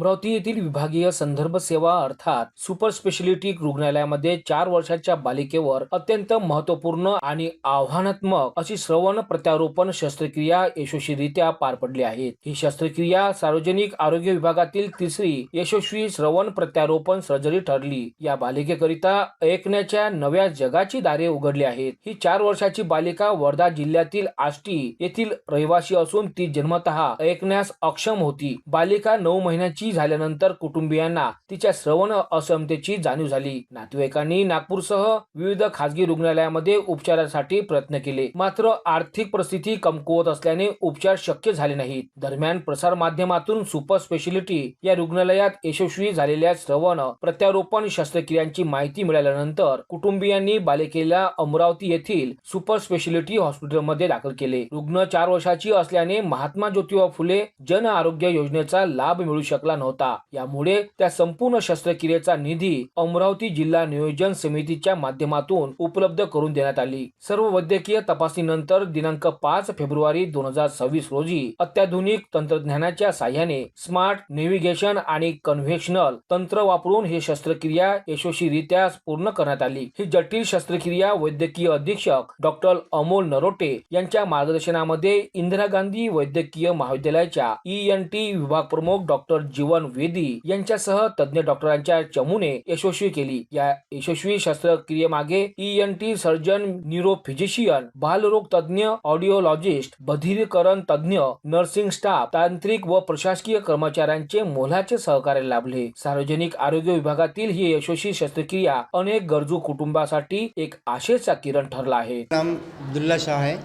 अमरावती येथील विभागीय संदर्भ सेवा अर्थात सुपर स्पेशालिटी रुग्णालयामध्ये चार वर्षाच्या बालिकेवर अत्यंत महत्त्वपूर्ण आणि आव्हानात्मक अशी श्रवण प्रत्यारोपण शस्त्रक्रिया यशस्वीरित्या पार पडली आहे. ही शस्त्रक्रिया सार्वजनिक आरोग्य विभागातील तिसरी यशस्वी श्रवण प्रत्यारोपण सर्जरी ठरली. या बालिकेकरिता ऐकण्याच्या नव्या जगाची दारे उघडली आहेत. ही चार वर्षाची बालिका वर्धा जिल्ह्यातील आष्टी येथील रहिवासी असून ती जन्मतः ऐकण्यास अक्षम होती. बालिका नऊ महिन्याची झाल्यानंतर कुटुंबियांना तिच्या श्रवण असमतेची जाणीव झाली. नातेवाईकांनी नागपूरसह विविध खासगी रुग्णालयामध्ये उपचारासाठी प्रयत्न केले. मात्र आर्थिक परिस्थिती कमकुवत असल्याने उपचार शक्य झाले नाहीत. दरम्यान प्रसार माध्यमातून सुपर स्पेशालिटी या रुग्णालयात यशस्वी झालेल्या श्रवण प्रत्यारोपण शस्त्रक्रियांची माहिती मिळाल्यानंतर कुटुंबियांनी बालिकेला अमरावती येथील सुपर स्पेशालिटी हॉस्पिटलमध्ये दाखल केले. रुग्ण चार वर्षाची असल्याने महात्मा ज्योतिबा फुले जन आरोग्य योजनेचा लाभ मिळू शकला नव्हता. यामुळे त्या संपूर्ण शस्त्रक्रियेचा निधी अमरावती जिल्हा नियोजन समितीच्या माध्यमातून उपलब्ध करून देण्यात आली. सर्व वैद्यकीय तपासणीनंतर दिनांक पाच फेब्रुवारी दोन हजार सव्वीस रोजी अत्याधुनिक तंत्रज्ञानाच्या साह्याने स्मार्ट नेव्हिगेशन आणि कन्व्हेशनल तंत्र वापरून ही शस्त्रक्रिया यशस्वीरित्या पूर्ण करण्यात आली. ही जटिल शस्त्रक्रिया वैद्यकीय अधीक्षक डॉक्टर अमोल नरोटे यांच्या मार्गदर्शनामध्ये इंदिरा गांधी वैद्यकीय महाविद्यालयाच्या ई एन टी विभाग प्रमुख डॉक्टर जीवन वेदी यांच्यासह तज्ज्ञ डॉक्टरांच्या चमूने यशस्वी केली. या यशस्वी शस्त्रक्रियेमागे E N T surgeon neurophysician बालरोग तज्ज्ञ ऑडिओलॉजिस्ट बधिरीकरण तज्ज्ञ नर्सिंग स्टाफ तांत्रिक व प्रशासकीय कर्मचाऱ्यांचे मोलाचे सहकार्य लाभले. सार्वजनिक आरोग्य विभागातील ही यशस्वी शस्त्रक्रिया अनेक गरजू कुटुंबासाठी एक आशेचा किरण ठरला आहे. नाम अब्दुल्ला शाह है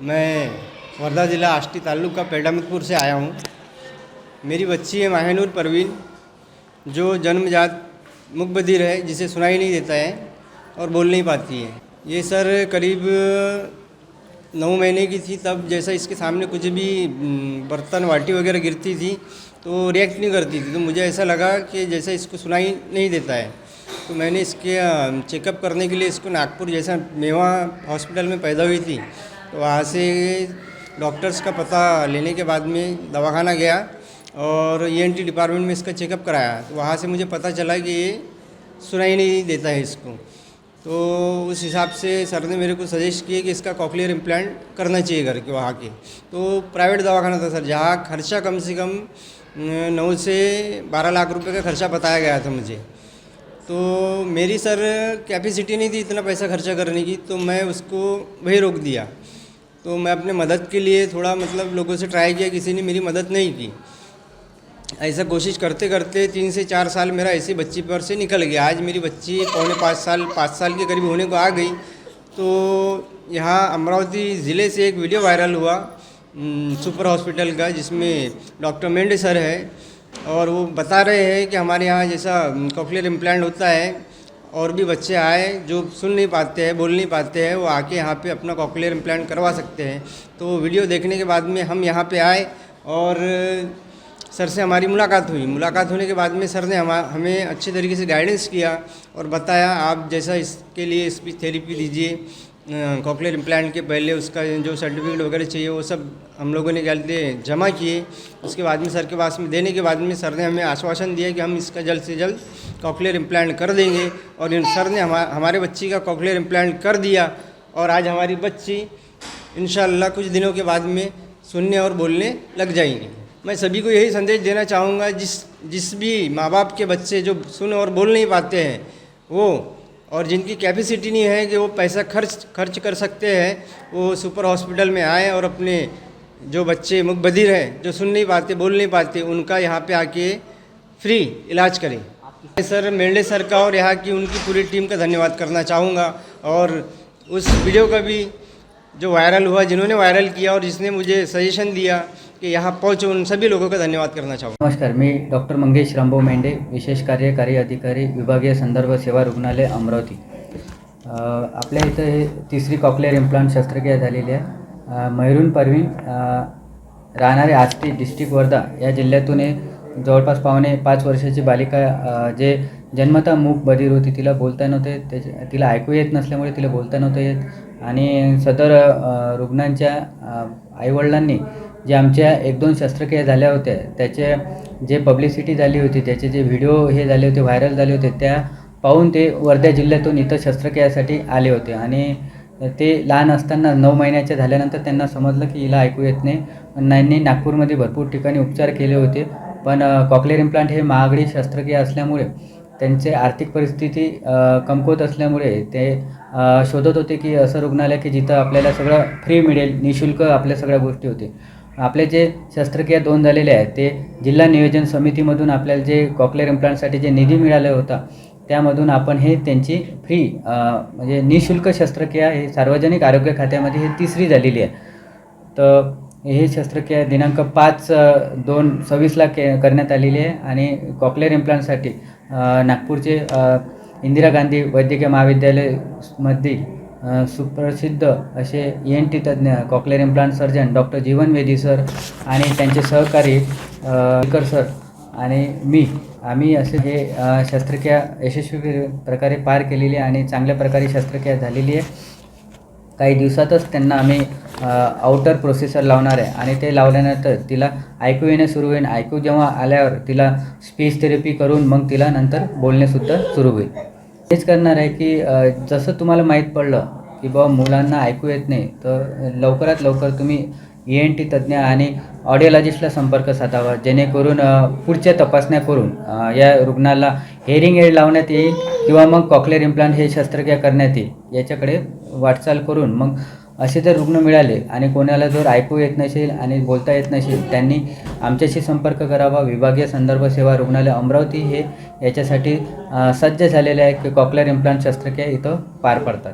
मैं वर्धा ज़िला आष्टी ताल्लुका पेडामतपुर से आया हूँ. मेरी बच्ची है माहनूर परवीन, जो जन्मजात मुख बधिर है, जिसे सुनाई नहीं देता है और बोल नहीं पाती है। ये सर करीब, नौ महीने की थी, तब जैसा इसके सामने कुछ भी बर्तन वाटी वगैरह गिरती थी तो रिएक्ट नहीं करती थी। तो मुझे ऐसा लगा कि जैसा इसको सुनाई नहीं देता है। तो मैंने इसके चेकअप करने के लिए इसको नागपुर जैसा मेवा हॉस्पिटल में पैदा हुई थी। तो वहाँ से डॉक्टर्स का पता लेने के बाद में दवाखाना गया। और ई डिपार्टमेंट में इसका चेकअप कराया तो वहाँ से मुझे पता चला कि ये सुनाई नहीं देता है इसको। तो उस हिसाब से सर ने मेरे को सजेस्ट किया कि इसका कॉकलियर इम्प्लांट करना चाहिए घर के, वहाँ के। तो प्राइवेट दवाखाना था सर, जहाँ खर्चा कम से कम नौ से बारह लाख रुपए का खर्चा बताया गया था मुझे। तो मेरी सर कैपेसिटी नहीं थी इतना पैसा खर्चा करने की तो मैं उसको वही रोक दिया। तो मैं अपने मदद के लिए थोड़ा मतलब लोगों से ट्राई किया, किसी ने मेरी मदद नहीं की। ऐसा कोशिश करते करते तीन से चार साल मेरा ऐसे बच्ची पर से निकल गया। आज मेरी बच्ची पौने पाँच साल पाँच साल के करीब होने को आ गई। तो यहाँ अमरावती ज़िले से एक वीडियो वायरल हुआ सुपर हॉस्पिटल का, जिसमें डॉक्टर मेंढे सर है। और वो बता रहे हैं कि हमारे यहाँ जैसा कॉकलियर इम्प्लांट होता है और भी बच्चे आए, जो सुन नहीं पाते हैं, बोल नहीं पाते हैं, वो आके यहाँ पे अपना कॉकलियर इम्प्लांट करवा सकते हैं। तो वीडियो देखने के बाद में हम यहाँ पे आए और सर से हमारी मुलाकात हुई। मुलाकात होने के बाद में सर ने हम अच्छे तरीके से गाइडेंस किया और बताया आप जैसा इसके लिए स्पीच थेरेपी दीजिए कॉकलियर इम्प्लांट के पहले उसका जो सर्टिफिकेट वगैरह चाहिए वो सब हम लोगों ने हैं जमा किए। उसके बाद में सर के पास में देने के बाद में सर ने हमें आश्वासन दिया कि हम इसका जल्द से जल्द कॉकलियर इम्प्लांट कर देंगे और सर ने हमा, हमारे बच्ची का कॉकलियर इम्प्लांट कर दिया और आज हमारी बच्ची इन कुछ दिनों के बाद में सुनने और बोलने लग जाएँगी। मैं सभी को यही संदेश देना चाहूँगा, जिस जिस भी माँ बाप के बच्चे जो सुन और बोल नहीं पाते हैं, वो और जिनकी कैपेसिटी नहीं है कि वो पैसा खर्च खर्च कर सकते हैं, वो सुपर हॉस्पिटल में आए और अपने जो बच्चे मुख बधिर हैं, जो सुन नहीं पाते, बोल नहीं पाते, उनका यहाँ पे आके फ्री इलाज करें। सर, मेंढे सर का और यहाँ की उनकी पूरी टीम का धन्यवाद करना चाहूँगा और उस वीडियो का भी जो वायरल हुआ, जिन्होंने वायरल किया और जिसने मुझे सजेशन दिया कि यहाँ पहुँचे उन सभी लोगों का धन्यवाद करना चाहूँगा। नमस्कार मी डॉक्टर मंगेश रामभाऊ मेंढे विशेष कार्यकारी अधिकारी विभागीय संदर्भ सेवा रुग्णालय अमरावती. आपल्या इथं हे तिसरी कॉकलेअर इम्प्लांट शस्त्रक्रिया झालेली आहे. अ, मैरून परवीन राहणारे आष्टी डिस्ट्रिक्ट वर्धा या जिल्ह्यातून हे जवळपास पावणे पाच वर्षाची बालिका जे जन्मतः मूक बधीर होती तिला बोलता नव्हते त्याच्या तिला ऐकू येत नसल्यामुळे तिला बोलता नव्हतं येत. आणि सदर रुग्णांच्या आईवडिलांनी जे आमच्या एक दोन शस्त्रक्रिया झाल्या होत्या त्याचे जे पब्लिसिटी झाली होती त्याचे जे व्हिडिओ हे झाले होते व्हायरल झाले होते त्या पाहून ते वर्धा जिल्ह्यातून इथं शस्त्रक्रियासाठी आले होते. आणि ते लहान असताना नऊ महिन्याचे झाल्यानंतर त्यांना समजलं की हिला ऐकू येत नाही. त्यांनी नागपूरमध्ये भरपूर ठिकाणी उपचार केले होते. पण कॉकलेर इम्प्लांट हे महागडी शस्त्रक्रिया असल्यामुळे त्यांचे आर्थिक परिस्थिती कमकुवत असल्यामुळे ते शोधत होते की असं रुग्णालय की जिथं आपल्याला सगळं फ्री मिळेल निशुल्क आपल्या सगळ्या गोष्टी होते. आपले जे शस्त्रक्रिया दोन झालेले आहेत ते जिल्हा नियोजन समितीमधून आपल्याला जे कॉकलेअर इम्प्लांटसाठी जे निधी मिळाला होता त्यामधून आपण हे त्यांची फ्री म्हणजे निशुल्क शस्त्रक्रिया हे सार्वजनिक आरोग्य खात्यामध्ये हे तिसरी झालेली आहे. तर हे शस्त्रक्रिया दिनांक पाच दोन सव्वीसला के करण्यात आलेली आहे आणि कॉकलेअर इम्प्लांटसाठी नागपूरचे इंदिरा गांधी वैद्यकीय महाविद्यालयमधील सुप्रसिद्ध असे ई एन टी तज्ज्ञ cochlear implant surgeon doctor Jeevan Vedi sir आणि त्यांचे सहकारी कर सर आणि मी आम्ही असे हे शस्त्रक्रिया यशस्वी प्रकारे पार केलेली आहे आणि चांगल्या प्रकारे शस्त्रक्रिया झालेली आहे. काही दिवसातच त्यांना आम्ही आउटर प्रोसेसर लावणार आहे. आणि ते लावल्यानंतर तिला ऐकू येणे सुरू होईल. ऐकू जेव्हा आल्यावर तिला स्पीच थेरपी करून मग तिला नंतर बोलणेसुद्धा सुरू होईल. हेच करणार आहे की जसं तुम्हाला माहीत पडलं की बाबा मुलांना ऐकू येत नाही तर लवकरात लवकर तुम्ही ई एन टी तज्ज्ञ आणि ऑडिओलॉजिस्टला संपर्क साधावा. जेणेकरून पुढच्या तपासण्या करून या रुग्णाला हेअरिंग एड लावण्यात येईल किंवा मग कॉकलेअर इम्प्लांट हे शस्त्रक्रिया करण्यात येईल. याच्याकडे वाटचाल करून मग असे जर रुग्ण मिळाले आणि कोणाला जर ऐकू येत नसेल आणि बोलता येत नसेल त्यांनी आमच्याशी संपर्क करावा. विभागीय संदर्भ सेवा रुग्णालय अमरावती हे याच्यासाठी सज्ज झालेले आहे की कॉकलेअर इम्प्लांट शस्त्रक्रिया इथं पार पडतात.